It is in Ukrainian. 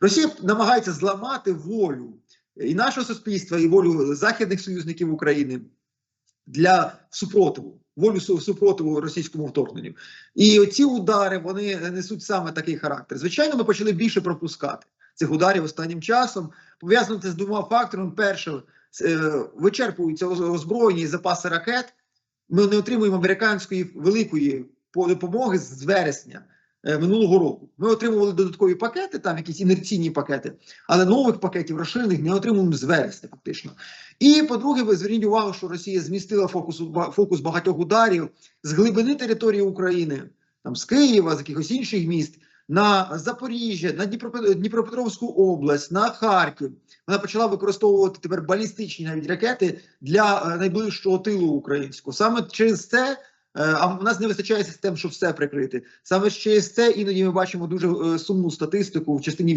Росія намагається зламати волю і нашого суспільства, і волю західних союзників України для супротиву, волю супротиву російському вторгненню. І ці удари вони несуть саме такий характер. Звичайно, ми почали більше пропускати цих ударів останнім часом. Пов'язано це з двома факторами. Перше, е, вичерпуються оз- озброєні запаси ракет. Ми не отримуємо американської великої по- допомоги з вересня минулого року. Ми отримували додаткові пакети, там якісь інерційні пакети, але нових пакетів розширених не отримуємо з вересня, фактично. І по-друге, ви зверніть увагу, що Росія змістила фокус, фокус багатьох ударів з глибини території України, там з Києва, з якихось інших міст. На Запоріжжя, на Дніпропе- Дніпропетровську область, на Харків вона почала використовувати тепер балістичні навіть ракети для е, найближчого тилу українського. Саме через це е, а в нас не вистачає систем, щоб все прикрити. Саме через це іноді ми бачимо дуже е, сумну статистику в частині